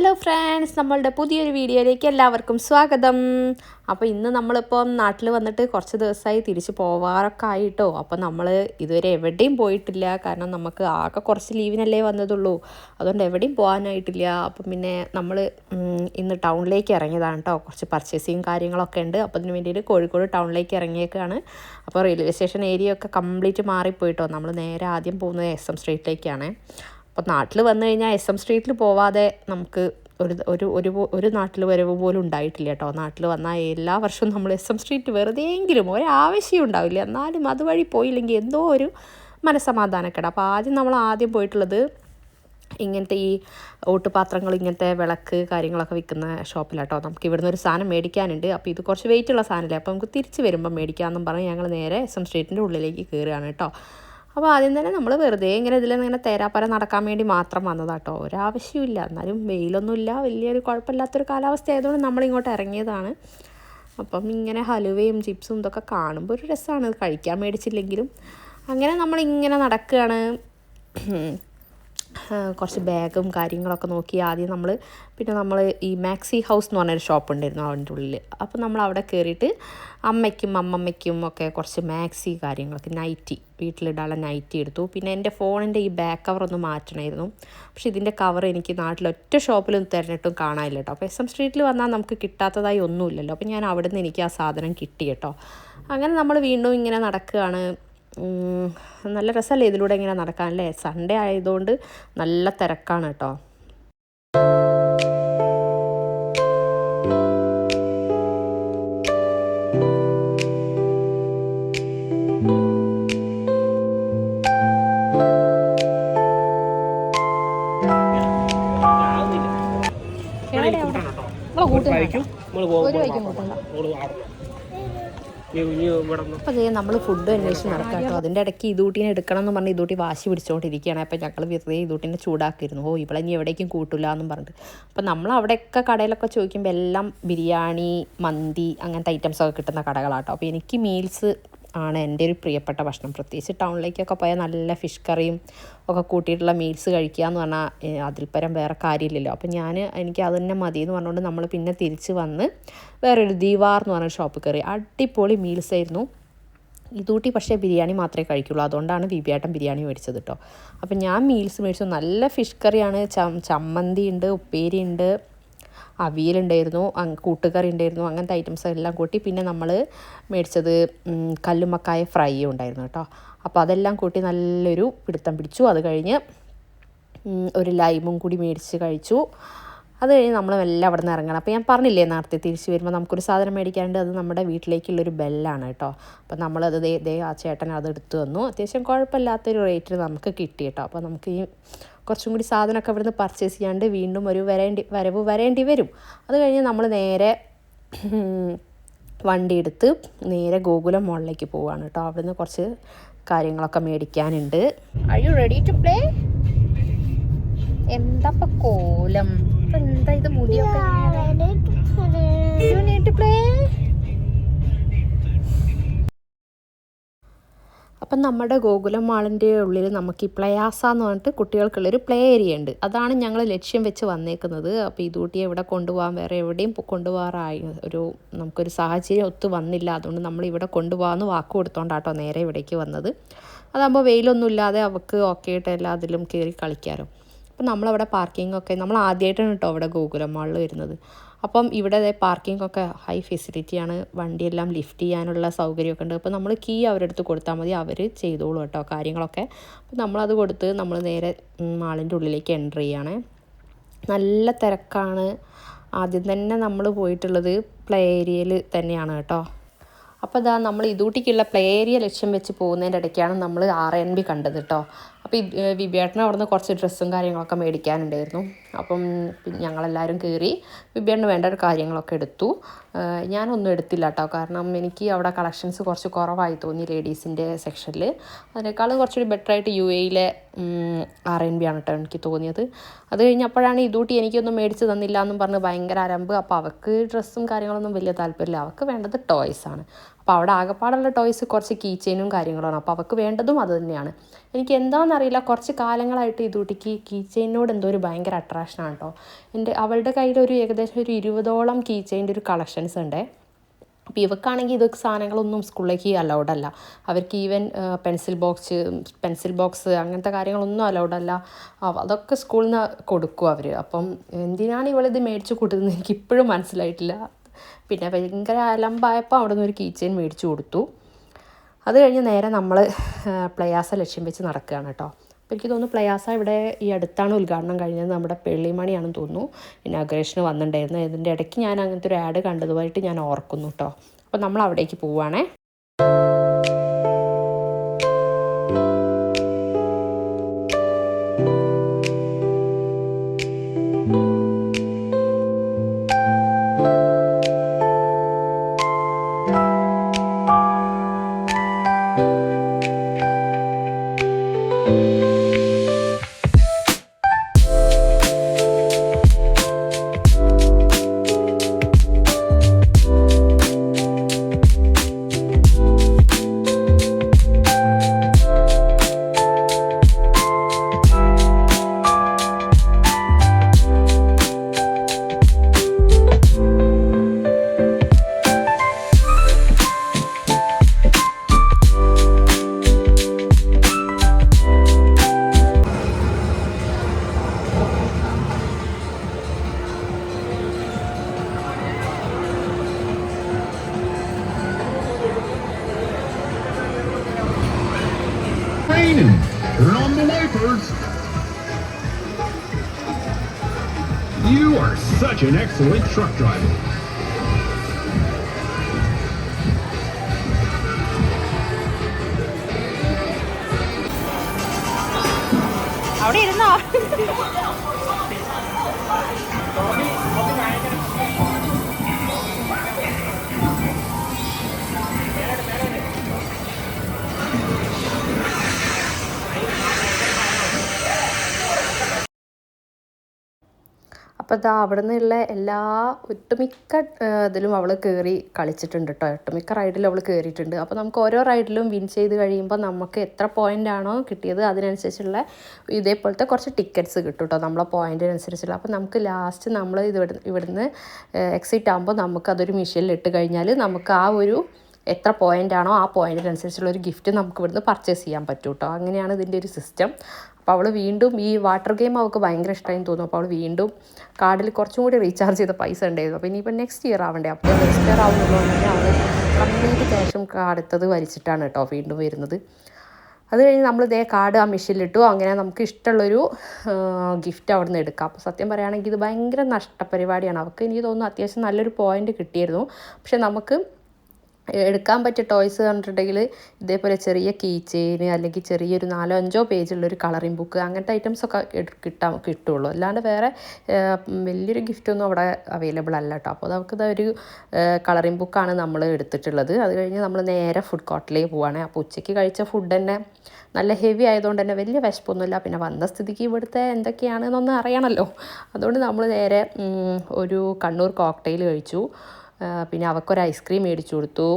Hello friends നമ്മളുടെ പുതിയൊരു വീഡിയോയിലേക്ക് എല്ലാവർക്കും സ്വാഗതം. അപ്പോൾ ഇന്ന് നമ്മളിപ്പം നാട്ടിൽ വന്നിട്ട് കുറച്ച് ദിവസമായി തിരിച്ച് പോവാറൊക്കെ ആയിട്ടോ. അപ്പോൾ നമ്മൾ ഇതുവരെ എവിടെയും പോയിട്ടില്ല. കാരണം നമുക്ക് ആകെ കുറച്ച് ലീവിനല്ലേ വന്നതുള്ളൂ. അതുകൊണ്ട് എവിടെയും പോകാനായിട്ടില്ല അപ്പം പിന്നെ നമ്മൾ ഇന്ന് ടൗണിലേക്ക് ഇറങ്ങിയതാണ് കേട്ടോ കുറച്ച് പർച്ചേസിങ് കാര്യങ്ങളൊക്കെ ഉണ്ട്. അപ്പോൾ അതിന് വേണ്ടിയിട്ട് കോഴിക്കോട് ടൗണിലേക്ക് ഇറങ്ങിയേക്കാണ്. അപ്പോൾ റെയിൽവേ സ്റ്റേഷൻ ഏരിയ ഒക്കെ കംപ്ലീറ്റ് മാറിപ്പോയിട്ടോ നമ്മൾ നേരെ ആദ്യം പോകുന്നത് എസ് എം സ്ട്രീറ്റിലേക്കാണ് അപ്പോൾ നാട്ടിൽ വന്നു കഴിഞ്ഞാൽ എസ് എം സ്ട്രീറ്റിൽ പോവാതെ നമുക്ക് ഒരു ഒരു ഒരു ഒരു നാട്ടിൽ വരവ് പോലും ഉണ്ടായിട്ടില്ല കേട്ടോ. നാട്ടിൽ വന്നാൽ എല്ലാ വർഷവും നമ്മൾ എസ് എം സ്ട്രീറ്റ് വെറുതെയെങ്കിലും ഒരാവശ്യം ഉണ്ടാവില്ല. എന്നാലും അതുവഴി പോയില്ലെങ്കിൽ എന്തോ ഒരു മനസ്സമാധാനക്കേട്. അപ്പോൾ ആദ്യം നമ്മൾ ആദ്യം പോയിട്ടുള്ളത് ഇങ്ങനത്തെ ഈ ഓട്ടുപാത്രങ്ങൾ ഇങ്ങനത്തെ വിളക്ക് കാര്യങ്ങളൊക്കെ വിൽക്കുന്ന ഷോപ്പിലാട്ടോ നമുക്ക് ഇവിടുന്ന് ഒരു സാധനം മേടിക്കാനുണ്ട്. അപ്പോൾ ഇത് കുറച്ച് വെയിറ്റ് ഉള്ള സാധനമല്ലേ അപ്പോൾ നമുക്ക് തിരിച്ച് വരുമ്പോൾ മേടിക്കാമെന്നും പറഞ്ഞ് ഞങ്ങൾ നേരെ എസ് എം സ്ട്രീറ്റിന്റെ ഉള്ളിലേക്ക് കയറുകയാണ് കേട്ടോ. അപ്പോൾ ആദ്യം തന്നെ നമ്മൾ വെറുതെ ഇങ്ങനെ ഇതിൽ ഇങ്ങനെ തേരാപ്പര നടക്കാൻ വേണ്ടി മാത്രം വന്നതാട്ടോ ഒരാവശ്യമില്ല എന്നാലും വെയിലൊന്നുമില്ല. വലിയൊരു കുഴപ്പമില്ലാത്തൊരു കാലാവസ്ഥ ആയതുകൊണ്ട് നമ്മളിങ്ങോട്ട് ഇറങ്ങിയതാണ്. അപ്പം ഇങ്ങനെ ഹലുവയും ചിപ്സും ഇതൊക്കെ കാണുമ്പോൾ ഒരു രസമാണ് കഴിക്കാൻ മേടിച്ചില്ലെങ്കിലും. അങ്ങനെ നമ്മളിങ്ങനെ നടക്കുകയാണ്. കുറച്ച് ബാഗും കാര്യങ്ങളൊക്കെ നോക്കി ആദ്യം നമ്മൾ പിന്നെ നമ്മൾ ഈ മാക്സി ഹൗസ് എന്ന് പറഞ്ഞൊരു ഷോപ്പ് ഉണ്ടായിരുന്നു അവന്റെ ഉള്ളിൽ അപ്പോൾ നമ്മൾ അവിടെ കയറിയിട്ട് അമ്മയ്ക്കും അമ്മമ്മയ്ക്കും ഒക്കെ കുറച്ച് മാക്സി കാര്യങ്ങളൊക്കെ നൈറ്റി വീട്ടിലിടാനുള്ള നൈറ്റി എടുത്തു. പിന്നെ എന്റെ ഫോണിന്റെ ഈ ബാക്ക് കവർ ഒന്ന് മാറ്റണമായിരുന്നു. പക്ഷേ ഇതിന്റെ കവർ എനിക്ക് നാട്ടിലൊറ്റ ഷോപ്പിലൊന്നും ഷോപ്പിലും തിരഞ്ഞിട്ടും കാണാനില്ല കേട്ടോ. അപ്പോൾ എസ് എം സ്ട്രീറ്റിൽ വന്നാൽ നമുക്ക് കിട്ടാത്തതായി ഒന്നുമില്ലല്ലോ. അപ്പോൾ ഞാൻ അവിടെ നിന്ന് എനിക്ക് ആ സാധനം കിട്ടി കേട്ടോ. അങ്ങനെ നമ്മൾ വീണ്ടും ഇങ്ങനെ നടക്കുകയാണ്. നല്ല രസമല്ലേ ഇതിലൂടെ ഇങ്ങനെ നടക്കാനല്ലേ? സൺഡേ ആയതുകൊണ്ട് നല്ല തിരക്കാണ് കേട്ടോ. അപ്പോൾ ചെയ്യാം നമ്മൾ ഫുഡ് അന്വേഷിച്ച് നടക്കാട്ടോ. അതിന്റെ അതിന്റെ ഇടയ്ക്ക് ഇതൂട്ടിനെ എടുക്കണം എന്ന് പറഞ്ഞ് ഇതൂട്ടി വാശി പിടിച്ചുകൊണ്ടിരിക്കുകയാണ് അപ്പോൾ ഞങ്ങൾ വെറുതെ ഇതൂട്ടിനെ ചൂടാക്കിയിരുന്നു. ഓ ഇവിടെ ഇനി എവിടേക്കും കൂട്ടില്ല എന്നും പറഞ്ഞിട്ട്. അപ്പോൾ നമ്മൾ അവിടെയൊക്കെ കടയിലൊക്കെ ചോദിക്കുമ്പോൾ എല്ലാം ബിരിയാണി മന്തി അങ്ങനത്തെ ഐറ്റംസ് ഒക്കെ കിട്ടുന്ന കടകളാട്ടോ. അപ്പോൾ എനിക്ക് മീൽസ് ആണ് എന്റെ ഒരു പ്രിയപ്പെട്ട ഭക്ഷണം. പ്രത്യേകിച്ച് ടൗണിലേക്കൊക്കെ പോയാൽ നല്ല ഫിഷ് കറിയും ഒക്കെ കൂട്ടിയിട്ടുള്ള മീൽസ് കഴിക്കുക എന്ന് പറഞ്ഞാൽ അതിൽ പരം വേറെ കാര്യമില്ലല്ലോ. അപ്പം ഞാൻ എനിക്ക് അത് തന്നെ മതി എന്ന് പറഞ്ഞുകൊണ്ട് നമ്മൾ പിന്നെ തിരിച്ച് വന്ന് വേറൊരു ദീവാർ എന്ന് പറഞ്ഞ ഷോപ്പ് കയറി. അടിപൊളി മീൽസ് ആയിരുന്നു. ഇതൂട്ടി പക്ഷേ ബിരിയാണി മാത്രമേ കഴിക്കുള്ളൂ. അതുകൊണ്ടാണ് ബിബിയാട്ടൻ ബിരിയാണി മേടിച്ചത് കേട്ടോ. അപ്പം ഞാൻ മീൽസ് മേടിച്ചു. നല്ല ഫിഷ് കറിയാണ്. ചമ്മന്തി ഉണ്ട് ഉപ്പേരി ഉണ്ട്. അവിയലുണ്ടായിരുന്നു കൂട്ടുകറി ഉണ്ടായിരുന്നു അങ്ങനത്തെ ഐറ്റംസ് എല്ലാം കൂട്ടി പിന്നെ നമ്മൾ മേടിച്ചത് കല്ലുമക്കായ ഫ്രൈ ഉണ്ടായിരുന്നു കേട്ടോ. അപ്പോൾ അതെല്ലാം കൂട്ടി നല്ലൊരു പിടുത്തം പിടിച്ചു. അത് കഴിഞ്ഞ് ഒരു ലൈമും കൂടി മേടിച്ച് കഴിച്ചു. അത് കഴിഞ്ഞ് നമ്മൾ എല്ലാം അവിടെ നിന്ന് ഇറങ്ങണം. അപ്പോൾ ഞാൻ പറഞ്ഞില്ലേ നേരത്തെ തിരിച്ച് വരുമ്പോൾ നമുക്കൊരു സാധനം മേടിക്കാണ്ട് അത് നമ്മുടെ വീട്ടിലേക്കുള്ളൊരു ബെല്ലാണ് കേട്ടോ. അപ്പോൾ നമ്മളത് ദേ ദേ ആ ചേട്ടൻ അത് എടുത്തു വന്നു അത്യാവശ്യം കുഴപ്പമില്ലാത്തൊരു റേറ്റിൽ നമുക്ക് കിട്ടി കേട്ടോ. അപ്പോൾ നമുക്ക് ഈ കുറച്ചും കൂടി സാധനമൊക്കെ ഇവിടുന്ന് പർച്ചേസ് ചെയ്യാണ്ട് വീണ്ടും ഒരു വരേണ്ടി വരവ് വരേണ്ടി വരും. അത് കഴിഞ്ഞ് നമ്മൾ നേരെ വണ്ടി എടുത്ത് നേരെ ഗോകുലം മോളിലേക്ക് പോവാണ് കേട്ടോ. അവിടുന്ന് കുറച്ച് കാര്യങ്ങളൊക്കെ മേടിക്കാനുണ്ട്. I you ready to play എന്താ കോലം? എന്താ ഇത് മുടിയൊക്കെ അപ്പം നമ്മുടെ ഗോകുലം മാളിന്റെ ഉള്ളിൽ നമുക്ക് ഈ പ്ലയാസ എന്ന് പറഞ്ഞിട്ട് കുട്ടികൾക്കുള്ളൊരു പ്ലേ ഏരിയ ഉണ്ട് അതാണ് ഞങ്ങൾ ലക്ഷ്യം വെച്ച് വന്നേക്കുന്നത്. അപ്പോൾ ഇതൂട്ടിയെ ഇവിടെ കൊണ്ടുപോകാൻ വേറെ എവിടെയും കൊണ്ടുപോകാറായി ഒരു നമുക്കൊരു സാഹചര്യം ഒത്തു വന്നില്ല. അതുകൊണ്ട് നമ്മൾ ഇവിടെ കൊണ്ടുപോകാമെന്ന് വാക്ക് കൊടുത്തോണ്ടാട്ടോ നേരെ ഇവിടേക്ക് വന്നത്. അതാകുമ്പോൾ വെയിലൊന്നും ഇല്ലാതെ അവൾക്ക് ഓക്കെ ആയിട്ട് എല്ലാ അതിലും കയറി കളിക്കാമല്ലോ അപ്പം നമ്മളവിടെ പാർക്കിംഗ് ഒക്കെ നമ്മൾ ആദ്യമായിട്ടാണ് കേട്ടോ അവിടെ ഗോകുലം മാളിൽ വരുന്നത്. അപ്പം ഇവിടെ പാർക്കിംഗ് ഒക്കെ ഹൈ ഫെസിലിറ്റിയാണ് വണ്ടിയെല്ലാം ലിഫ്റ്റ് ചെയ്യാനുള്ള സൗകര്യമൊക്കെ ഉണ്ട്. അപ്പോൾ നമ്മൾ കീ അവരെടുത്ത് കൊടുത്താൽ മതി അവർ ചെയ്തോളൂ കേട്ടോ കാര്യങ്ങളൊക്കെ. അപ്പോൾ നമ്മളത് കൊടുത്ത് നമ്മൾ നേരെ മാളിന്റെ ഉള്ളിലേക്ക് എന്റർ ചെയ്യാണ്. നല്ല തിരക്കാണ്. ആദ്യം തന്നെ നമ്മൾ പോയിട്ടുള്ളത് പ്ലേ ഏരിയയിൽ തന്നെയാണ് കേട്ടോ. അപ്പോൾ ഇതാ നമ്മൾ ഇതൂട്ടിക്കുള്ള പ്ലേ ഏരിയ ലക്ഷ്യം വെച്ച് പോകുന്നതിന്റെ ഇടയ്ക്കാണ് നമ്മൾ ആർ എൻ ബി കണ്ടത് കേട്ടോ അപ്പോൾ വിബിയേട്ടന് അവിടുന്ന് കുറച്ച് ഡ്രസ്സും കാര്യങ്ങളൊക്കെ മേടിക്കാനുണ്ടായിരുന്നു. അപ്പം ഞങ്ങളെല്ലാവരും കയറി വിബിയേട്ടന് വേണ്ട കാര്യങ്ങളൊക്കെ എടുത്തു. ഞാനൊന്നും എടുത്തില്ല കേട്ടോ കാരണം എനിക്ക് അവിടെ കളക്ഷൻസ് കുറച്ച് കുറവായി തോന്നി ലേഡീസിന്റെ സെക്ഷനിൽ അതിനേക്കാളും കുറച്ചുകൂടി ബെറ്റർ ആയിട്ട് യു എയിലെ ആർ എൻ ബി ആണ് കേട്ടോ എനിക്ക് തോന്നിയത്. അത് കഴിഞ്ഞപ്പോഴാണ് ഇതൂട്ടി എനിക്കൊന്നും മേടിച്ച് തന്നില്ല എന്നും പറഞ്ഞ് ഭയങ്കര അരമ്പ്. അപ്പോൾ അവൾക്ക് ഡ്രസ്സും കാര്യങ്ങളൊന്നും വലിയ താല്പര്യമില്ല. അവൾക്ക് വേണ്ടത് ടോയ്സാണ് അപ്പോൾ അവിടെ ആകെപ്പാടുള്ള ടോയ്സ് കുറച്ച് കീ ചെയിനും കാര്യങ്ങളുമാണ്. അപ്പോൾ അവൾക്ക് വേണ്ടതും അത് തന്നെയാണ്. എനിക്ക് എന്താണെന്നറിയില്ല കുറച്ച് കാലങ്ങളായിട്ട് ഇതുട്ടിക്ക് കീ ചെയിനോട് എന്തോ ഒരു ഭയങ്കര അട്രാക്ഷനാണ് കേട്ടോ എന്റെ അവളുടെ കയ്യിൽ ഒരു ഏകദേശം ഒരു ഇരുപതോളം കീ ചെയിന്റെ ഒരു കളക്ഷൻസ് ഉണ്ട്. അപ്പോൾ ഇവക്കാണെങ്കിൽ ഇതൊക്കെ സാധനങ്ങളൊന്നും സ്കൂളിലേക്ക് അലൗഡ് അല്ല. അവർക്ക് even pencil box pencil box അങ്ങനത്തെ കാര്യങ്ങളൊന്നും അലൗഡ് അല്ല. അതൊക്കെ സ്കൂളിൽ നിന്ന് കൊടുക്കും അവർ അപ്പം എന്തിനാണ് ഇവളിത് മേടിച്ച് കൊടുക്കുന്നത് എനിക്ക് ഇപ്പോഴും മനസ്സിലായിട്ടില്ല. പിന്നെ ഭയങ്കര അലമ്പായപ്പോൾ അവിടെ നിന്ന് ഒരു കീച്ചെയിൻ മേടിച്ചു കൊടുത്തു. അത് കഴിഞ്ഞ് നേരെ നമ്മൾ പ്ലയാസ ലക്ഷ്യം വെച്ച് നടക്കുകയാണ് കേട്ടോ. അപ്പോൾ എനിക്ക് തോന്നുന്നു പ്ലയാസ ഇവിടെ ഈ അടുത്താണ് ഉദ്ഘാടനം കഴിഞ്ഞത്. നമ്മുടെ പെള്ളിമണിയാണെന്ന് തോന്നുന്നു. ഇനാഗ്രേഷന് വന്നിട്ടുണ്ടായിരുന്നു. ഇതിന്റെ ഇടയ്ക്ക് ഞാൻ അങ്ങനത്തെ ഒരു ആഡ് കണ്ടതുമായിട്ട് ഞാൻ ഓർക്കുന്നു കേട്ടോ. അപ്പോൾ നമ്മൾ അവിടേക്ക് പോവുകയാണേ. You are such an excellent truck driver. അവിടെ ഇരുന്നോ അപ്പോൾ ഇതാ അവിടെ നിന്നുള്ള എല്ലാ ഒട്ടുമിക്ക ഇതിലും അവൾ കയറി കളിച്ചിട്ടുണ്ട് കേട്ടോ ഒട്ടുമിക്ക റൈഡിലും അവൾ കയറിയിട്ടുണ്ട് അപ്പോൾ നമുക്ക് ഓരോ റൈഡിലും വിൻ ചെയ്ത് കഴിയുമ്പോൾ നമുക്ക് എത്ര പോയിന്റ് ആണോ കിട്ടിയത് അതിനനുസരിച്ചുള്ള ഇതേപോലത്തെ കുറച്ച് ടിക്കറ്റ്സ് കിട്ടും കേട്ടോ നമ്മളെ പോയിന്റിനനുസരിച്ചുള്ള അപ്പോൾ നമുക്ക് ലാസ്റ്റ് നമ്മൾ ഇത് ഇവിടുന്ന് എക്സിറ്റ് ആകുമ്പോൾ നമുക്ക് അതൊരു മിഷനിൽ ഇട്ട് കഴിഞ്ഞാൽ നമുക്ക് ആ ഒരു എത്ര പോയിന്റ് ആണോ ആ പോയിന്റിനനുസരിച്ചുള്ള ഒരു ഗിഫ്റ്റ് നമുക്ക് ഇവിടുന്ന് പർച്ചേസ് ചെയ്യാൻ പറ്റും കേട്ടോ അങ്ങനെയാണ് ഇതിന്റെ ഒരു സിസ്റ്റം അപ്പോൾ അവൾ വീണ്ടും ഈ വാട്ടർ ഗെയിം അവൾക്ക് ഭയങ്കര ഇഷ്ടമായി തോന്നും അപ്പോൾ അവൾ വീണ്ടും കാർഡിൽ കുറച്ചും കൂടി റീചാർജ് ചെയ്ത പൈസ ഉണ്ടായിരുന്നു. അപ്പോൾ ഇനിയിപ്പോൾ നെക്സ്റ്റ് ഇയർ ആവണ്ടേ? അപ്പോൾ നെക്സ്റ്റ് ഇയർ ആവുന്നുള്ളതുകൊണ്ട് തന്നെ അവൾ കംപ്ലീറ്റ് ക്യാഷും അടുത്തത് വരിച്ചിട്ടാണ് കേട്ടോ വീണ്ടും വരുന്നത്. അത് കഴിഞ്ഞ് നമ്മൾ ഇതേ കാർഡ് ആ മെഷീനിലിട്ടു അങ്ങനെ നമുക്ക് ഇഷ്ടമുള്ളൊരു ഗിഫ്റ്റ് അവിടെ നിന്ന് എടുക്കാം. അപ്പോൾ സത്യം പറയുകയാണെങ്കിൽ ഇത് ഭയങ്കര നഷ്ടപരിപാടിയാണ്. അവൾക്ക് എനിക്ക് തോന്നുന്നു അത്യാവശ്യം നല്ലൊരു പോയിന്റ് കിട്ടിയിരുന്നു. പക്ഷെ നമുക്ക് എടുക്കാൻ പറ്റിയ ടോയ്സ് കണ്ടിട്ടുണ്ടെങ്കിൽ ഇതേപോലെ ചെറിയ കീ ചെയിൻ അല്ലെങ്കിൽ ചെറിയൊരു നാലോ അഞ്ചോ പേജുള്ളൊരു കളറിംഗ് ബുക്ക് അങ്ങനത്തെ ഐറ്റംസ് ഒക്കെ കിട്ടാൻ കിട്ടുള്ളൂ. അല്ലാണ്ട് വേറെ വലിയൊരു ഗിഫ്റ്റൊന്നും അവിടെ അവൈലബിൾ അല്ല കേട്ടോ അപ്പോൾ നമുക്ക് ഒരു കളറിംഗ് ബുക്കാണ് നമ്മൾ എടുത്തിട്ടുള്ളത്. അത് കഴിഞ്ഞ് നമ്മൾ നേരെ ഫുഡ് കോർട്ടിലേക്ക് പോവുകയാണ് അപ്പോൾ ഉച്ചയ്ക്ക് കഴിച്ച ഫുഡ് തന്നെ നല്ല ഹെവി ആയതുകൊണ്ട് തന്നെ വലിയ വിശപ്പൊന്നുമില്ല. പിന്നെ വന്ന സ്ഥിതിക്ക് ഇവിടുത്തെ എന്തൊക്കെയാണെന്നൊന്ന് അറിയണമല്ലോ അതുകൊണ്ട് നമ്മൾ നേരെ ഒരു കണ്ണൂർ കോക്ടെയിൽ കഴിച്ചു. പിന്നെ അവൾക്കൊരു ഐസ്ക്രീം മേടിച്ചു കൊടുത്തു.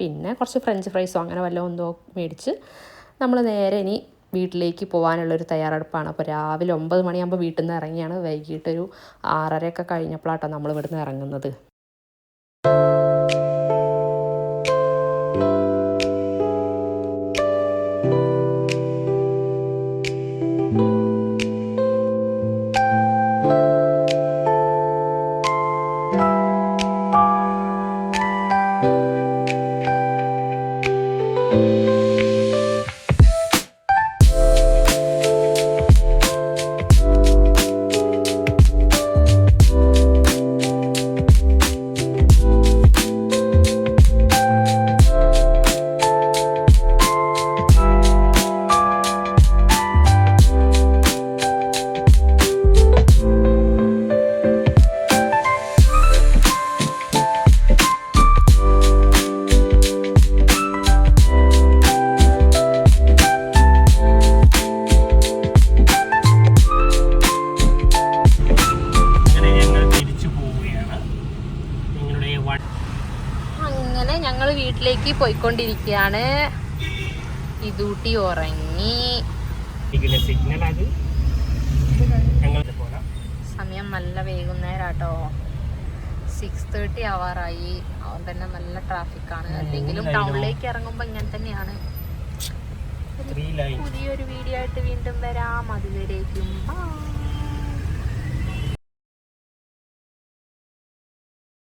പിന്നെ കുറച്ച് ഫ്രഞ്ച് ഫ്രൈസോ അങ്ങനെ വല്ലതും എന്തോ മേടിച്ച് നമ്മൾ നേരെ ഇനി വീട്ടിലേക്ക് പോകാനുള്ളൊരു തയ്യാറെടുപ്പാണ്. അപ്പോൾ രാവിലെ ഒമ്പത് മണിയാകുമ്പോൾ വീട്ടിൽ നിന്ന് ഇറങ്ങിയാണ് വൈകിട്ടൊരു ആറരയൊക്കെ കഴിഞ്ഞപ്പോഴാട്ടോ നമ്മൾ ഇവിടുന്ന് ഇറങ്ങുന്നത്. വീട്ടിലേക്ക് പോയിക്കൊണ്ടിരിക്കുകയാണ് ഇതൂട്ടി ഉറങ്ങി. സമയം നല്ല വൈകുന്നേരം കേട്ടോ സിക്സ് തേർട്ടി ആവാറായി അതുകൊണ്ട് തന്നെ നല്ല ട്രാഫിക്കാണ് എന്തെങ്കിലും ടൗണിലേക്ക് ഇറങ്ങുമ്പോൾ ഇങ്ങനെ തന്നെയാണ്. പുതിയൊരു വീഡിയോ ആയിട്ട് വീണ്ടും വരാം. അതുവരേക്കും.